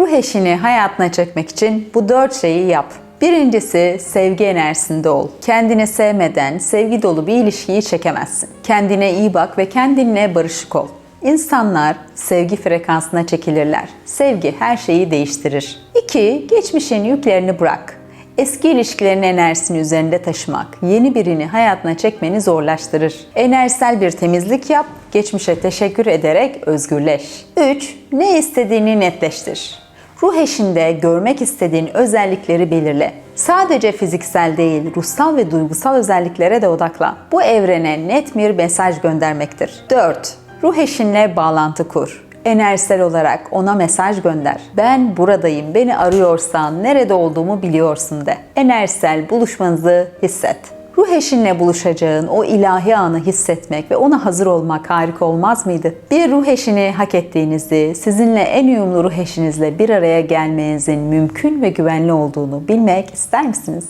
Ruh eşini hayatına çekmek için bu dört şeyi yap. Birincisi sevgi enerjisinde ol. Kendini sevmeden sevgi dolu bir ilişkiyi çekemezsin. Kendine iyi bak ve kendinle barışık ol. İnsanlar sevgi frekansına çekilirler. Sevgi her şeyi değiştirir. 2. Geçmişin yüklerini bırak. Eski ilişkilerin enerjisini üzerinde taşımak, yeni birini hayatına çekmeni zorlaştırır. Enerjisel bir temizlik yap, geçmişe teşekkür ederek özgürleş. 3. Ne istediğini netleştir. Ruh eşinde görmek istediğin özellikleri belirle. Sadece fiziksel değil, ruhsal ve duygusal özelliklere de odaklan. Bu evrene net bir mesaj göndermektir. 4. Ruh eşinle bağlantı kur. Enerjisel olarak ona mesaj gönder. Ben buradayım, beni arıyorsan nerede olduğumu biliyorsun de. Enerjisel buluşmanızı hisset. Ruh eşinle buluşacağın o ilahi anı hissetmek ve ona hazır olmak harika olmaz mıydı? Bir ruh eşini hak ettiğinizi, sizinle en uyumlu ruh eşinizle bir araya gelmenizin mümkün ve güvenli olduğunu bilmek ister misiniz?